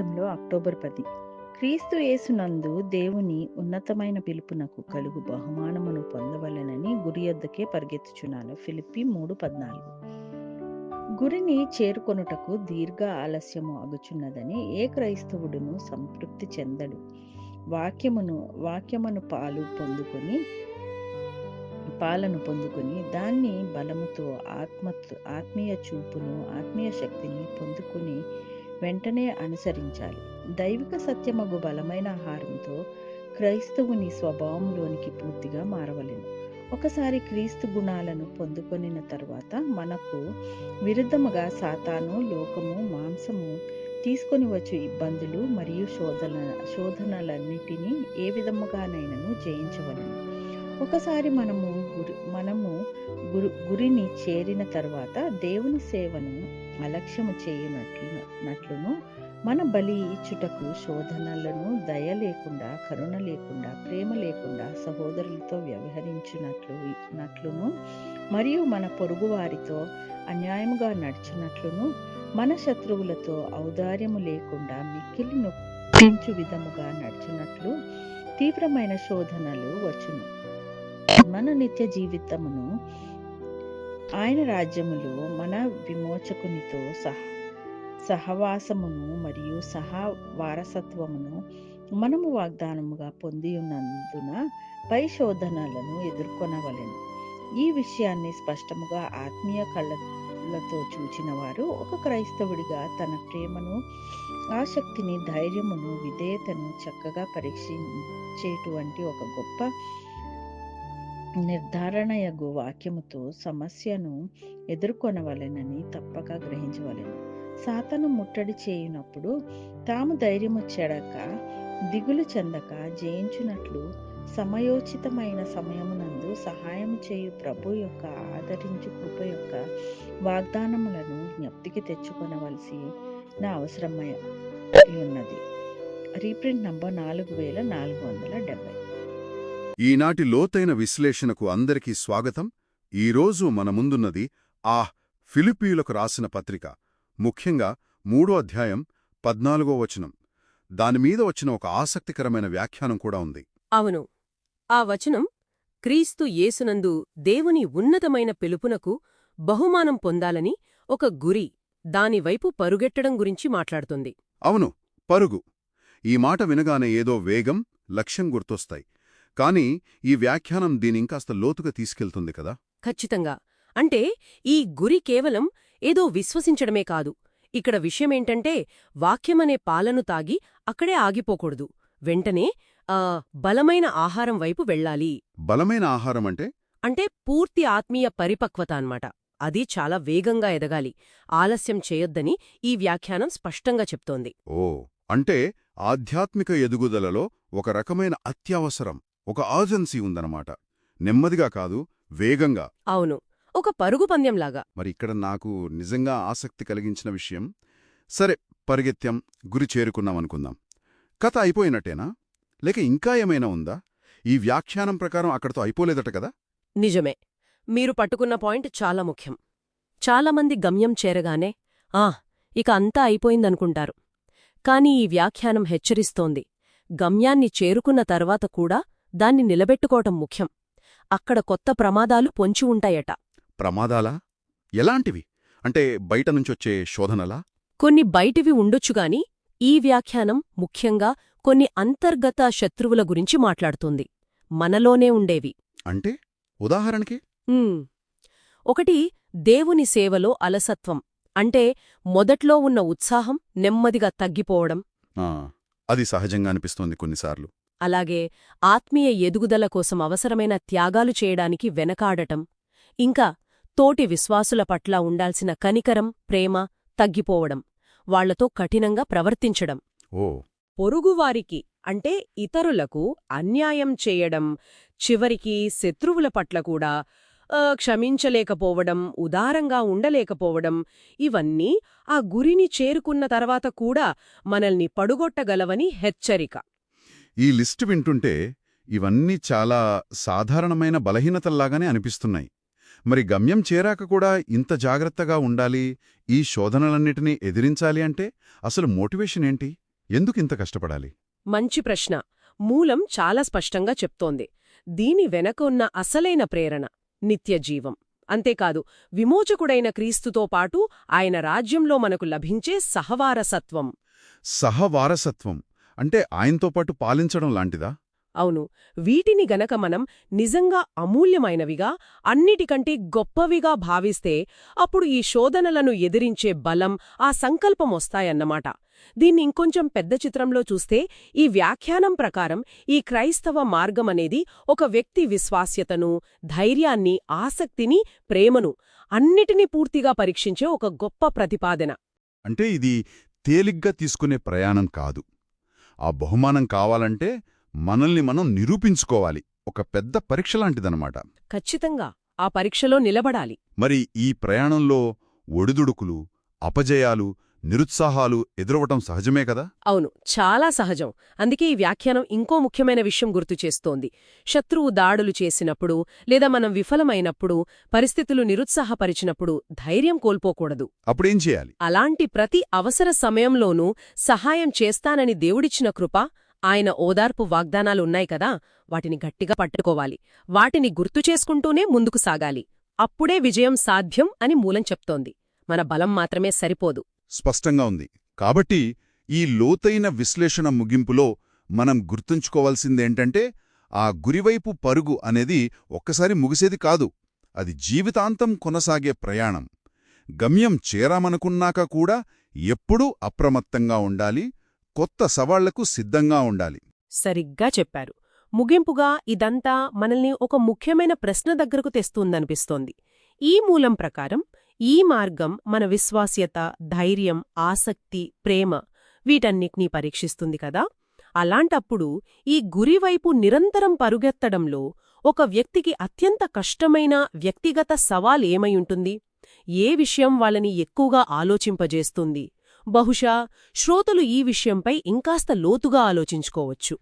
జీవితంలో అక్టోబర్ పది. క్రీస్తు యేసునందు దేవుని ఉన్నతమైన పిలుపునకు కలుగు బహుమానమును పొందవలెనని గురి యొద్దకే పరిగెత్తుచున్నాను. ఫిలిప్పి మూడు పద్నాలుగు. గురిని చేరుకొనుటకు దీర్ఘ ఆలస్యము అగుచున్నదని ఏ క్రైస్తవుడును సంతృప్తి చెందడు. వాక్యమును వాక్యమును పాలు పొందుకొని పాలను పొందుకొని దాన్ని బలముతో ఆత్మ ఆత్మీయ చూపును ఆత్మీయ శక్తిని పొందుకొని వెంటనే అనుసరించాలి. దైవిక సత్యమగు బలమైన ఆహారంతో క్రైస్తవుని స్వభావంలోనికి పూర్తిగా మారవలెను. ఒకసారి క్రీస్తు గుణాలను పొందుకొనిన తర్వాత మనకు విరుద్ధముగా సాతాను లోకము మాంసము తీసుకొని వచ్చు ఇబ్బందులు మరియు శోధన శోధనలన్నిటినీ ఏ విధముగానైనను జయించవలను. ఒకసారి మనము గురి మనము గురు గురిని చేరిన తర్వాత దేవుని సేవను అలక్ష్యము చేయునట్లు నట్లును మన బలి ఇచ్చుటకు శోధనలను దయ లేకుండా కరుణ లేకుండా ప్రేమ లేకుండా సహోదరులతో వ్యవహరించినట్లు నట్లును మరియు మన పొరుగు వారితో అన్యాయముగా నడిచినట్లును మన శత్రువులతో ఔదార్యము లేకుండా మిక్కిలి నొప్పించు విధముగా నడిచినట్లు తీవ్రమైన శోధనలు వచ్చును. మన నిత్య జీవితమును ఆయన రాజ్యములో మన విమోచకునితో సహా సహవాసమును మరియు సహా వారసత్వమును మనము వాగ్దానముగా పొంది ఉన్నందున పై శోధనలను ఎదుర్కొనవలెను. ఈ విషయాన్ని స్పష్టముగా ఆత్మీయ కళ్ళతో చూచిన వారు ఒక క్రైస్తవుడిగా తన ప్రేమను ఆసక్తిని ధైర్యమును విధేయతను చక్కగా పరీక్షించేటువంటి ఒక గొప్ప నిర్ధారణయగు వాక్యముతో సమస్యను ఎదుర్కొనవలెనని తప్పక గ్రహించవలెను. సాతను ముట్టడి చేయునప్పుడు తాము ధైర్యము చెడక దిగులు చెందక జయించునట్లు సమయోచితమైన సమయమునందు సహాయం చేయు ప్రభు యొక్క ఆదరించు కృప యొక్క వాగ్దానములను జ్ఞప్తికి తెచ్చుకొనవలసి నా అవసరమై ఉన్నది. రీప్రింట్ నంబర్ నాలుగు వేల నాలుగు వందల డెబ్బై. ఈనాటి లోతైన విశ్లేషణకు అందరికీ స్వాగతం. ఈరోజు మన ముందున్నది ఆ ఫిలిపీలకు రాసిన పత్రిక. ముఖ్యంగా మూడో అధ్యాయం పద్నాలుగో వచనం. దానిమీద వచ్చిన ఒక ఆసక్తికరమైన వ్యాఖ్యానం కూడా ఉంది. అవును. ఆ వచనం క్రీస్తు యేసునందు దేవుని ఉన్నతమైన పిలుపునకు బహుమానం పొందాలని ఒక గురి దానివైపు పరుగెట్టడం గురించి మాట్లాడుతుంది. అవును పరుగు. ఈ మాట వినగానే ఏదో వేగం లక్ష్యం గుర్తొస్తాయి. కాని ఈ వ్యాఖ్యానం దీనింకాస్త లోతుగా తీసుకెళ్తుంది కదా? ఖచ్చితంగా. అంటే ఈ గురి కేవలం ఏదో విశ్వసించడమే కాదు. ఇక్కడ విషయమేంటంటే వాక్యమనే పాలను తాగి అక్కడే ఆగిపోకూడదు. వెంటనే బలమైన ఆహారం వైపు వెళ్ళాలి. బలమైన ఆహారం అంటే? అంటే పూర్తి ఆత్మీయ పరిపక్వత అన్నమాట. అది చాలా వేగంగా ఎదగాలి. ఆలస్యం చేయొద్దని ఈ వ్యాఖ్యానం స్పష్టంగా చెప్తోంది. ఓ అంటే ఆధ్యాత్మిక ఎదుగుదలలో ఒక రకమైన అత్యవసరం ఒక ఆర్జెన్సీ ఉందన్నమాట. నెమ్మదిగా కాదు వేగంగా. అవును. ఒక పరుగు పందెంలాగా. మరి ఇక్కడ నాకు నిజంగా ఆసక్తి కలిగించిన విషయం సరే పరిగెత్యం గురి చేరుకున్నామనుకుందాం కథ అయిపోయినట్టేనా? లేక ఇంకా ఏమైనా ఉందా? ఈ వ్యాఖ్యానం ప్రకారం అక్కడతో అయిపోలేదట కదా? నిజమే. మీరు పట్టుకున్న పాయింట్ చాలా ముఖ్యం. చాలామంది గమ్యం చేరగానే ఆ ఇక అంతా అయిపోయిందనుకుంటారు. కాని ఈ వ్యాఖ్యానం హెచ్చరిస్తోంది. గమ్యాన్ని చేరుకున్న తర్వాత కూడా దాన్ని నిలబెట్టుకోవటం ముఖ్యం. అక్కడ కొత్త ప్రమాదాలు పొంచి ఉంటాయట. ప్రమాదాలా? ఎలాంటివి? అంటే బయట నుంచొచ్చే శోధనలా? కొన్ని బయటివి ఉండొచ్చుగాని ఈ వ్యాఖ్యానం ముఖ్యంగా కొన్ని అంతర్గత శత్రువుల గురించి మాట్లాడుతుంది. మనలోనే ఉండేవి. అంటే? ఉదాహరణకి. ఒకటి దేవుని సేవలో అలసత్వం. అంటే మొదట్లో ఉన్న ఉత్సాహం నెమ్మదిగా తగ్గిపోవడం. ఆ, అది సహజంగా అనిపిస్తోంది కొన్నిసార్లు. అలాగే ఆత్మీయ ఎదుగుదల కోసం అవసరమైన త్యాగాలు చేయడానికి వెనకాడటం. ఇంకా తోటి విశ్వాసుల పట్ల ఉండాల్సిన కనికరం ప్రేమ తగ్గిపోవడం వాళ్ళతో కఠినంగా ప్రవర్తించడం. ఓ. పొరుగువారికి అంటే ఇతరులకు అన్యాయం చేయడం చివరికి శత్రువుల పట్ల కూడా క్షమించలేకపోవడం ఉదారంగా ఉండలేకపోవడం ఇవన్నీ ఆ గురిని చేరుకున్న తర్వాత కూడా మనల్ని పడుగొట్టగలవని హెచ్చరిక. ఈ లిస్టు వింటుంటే ఇవన్నీ చాలా సాధారణమైన బలహీనతల్లాగానే అనిపిస్తున్నాయి. మరి గమ్యం చేరాక కూడా ఇంత జాగ్రత్తగా ఉండాలి? ఈ శోధనలన్నిటినీ ఎదిరించాలి అంటే అసలు మోటివేషన్ ఏంటి? ఎందుకు ఇంత కష్టపడాలి? మంచి ప్రశ్న. మూలం చాలా స్పష్టంగా చెప్తోంది. దీని వెనక ఉన్న అసలైన ప్రేరణ నిత్యజీవం అంతేకాదు విమోచకుడైన క్రీస్తుతో పాటు ఆయన రాజ్యంలో మనకు లభించే సహవారసత్వం. సహవారసత్వం. అంటే ఆయనతో పాటు పాలించడం లాంటిదా? అవును వీటిని గనక మనం నిజంగా అమూల్యమైనవిగా అన్నిటికంటే గొప్పవిగా భావిస్తే అప్పుడు ఈ శోధనలను ఎదిరించే బలం ఆ సంకల్పం వస్తాయన్నమాట. దీన్ని ఇంకొంచెం పెద్ద చిత్రంలో చూస్తే ఈ వ్యాఖ్యానం ప్రకారం ఈ క్రైస్తవ మార్గమనేది ఒక వ్యక్తి విశ్వాస్యతను ధైర్యాన్ని ఆసక్తిని ప్రేమను అన్నిటినీ పూర్తిగా పరీక్షించే ఒక గొప్ప ప్రతిపాదన. అంటే ఇది తేలిగ్గా తీసుకునే ప్రయాణం కాదు. ఆ బహుమానం కావాలంటే మనల్ని మనం నిరూపించుకోవాలి. ఒక పెద్ద పరీక్ష లాంటిదనమాట ఖచ్చితంగా. ఆ పరీక్షలో నిలబడాలి. మరి ఈ ప్రయాణంలో ఒడిదుడుకులు అపజయాలు నిరుత్సాహాలు ఎదురవటం సహజమే కదా? అవును. చాలా సహజం. అందుకే ఈ వ్యాఖ్యానం ఇంకో ముఖ్యమైన విషయం గుర్తు చేస్తోంది. శత్రువు దాడులు చేసినప్పుడు లేదా మనం విఫలమైనప్పుడు పరిస్థితులు నిరుత్సాహపరిచినప్పుడు ధైర్యం కోల్పోకూడదు. అప్పుడేం చేయాలి? అలాంటి ప్రతి అవసర సమయంలోనూ సహాయం చేస్తానని దేవుడిచ్చిన కృప ఆయన ఓదార్పు వాగ్దానాలున్నాయి కదా వాటిని గట్టిగా పట్టుకోవాలి. వాటిని గుర్తు చేసుకుంటూనే ముందుకు సాగాలి. అప్పుడే విజయం సాధ్యం అని మూలం చెప్తోంది. మన బలం మాత్రమే సరిపోదు. స్పష్టంగా ఉంది. కాబట్టి ఈ లోతైన విశ్లేషణ ముగింపులో మనం గుర్తుంచుకోవాల్సిందేంటంటే ఆ గురివైపు పరుగు అనేది ఒక్కసారి ముగిసేది కాదు. అది జీవితాంతం కొనసాగే ప్రయాణం. గమ్యం చేరామనుకున్నాక కూడా ఎప్పుడూ అప్రమత్తంగా ఉండాలి కొత్త సవాళ్ళకు సిద్ధంగా ఉండాలి. సరిగ్గా చెప్పారు. ముగింపుగా ఇదంతా మనల్ని ఒక ముఖ్యమైన ప్రశ్న దగ్గరకు తెస్తుందనిపిస్తోంది. ఈ మూలం ప్రకారం ఈ మార్గం మన విశ్వాస్యత ధైర్యం ఆసక్తి ప్రేమ వీటన్నిటినీ పరీక్షిస్తుంది కదా? అలాంటప్పుడు ఈ గురివైపు నిరంతరం పరుగెత్తడంలో ఒక వ్యక్తికి అత్యంత కష్టమైన వ్యక్తిగత సవాల్ ఏమైయుంటుంది ఏ విషయం వాళ్ళని ఎక్కువగా ఆలోచింపజేస్తుంది? బహుశా శ్రోతలు ఈ విషయంపై ఇంకాస్త లోతుగా ఆలోచించుకోవచ్చు.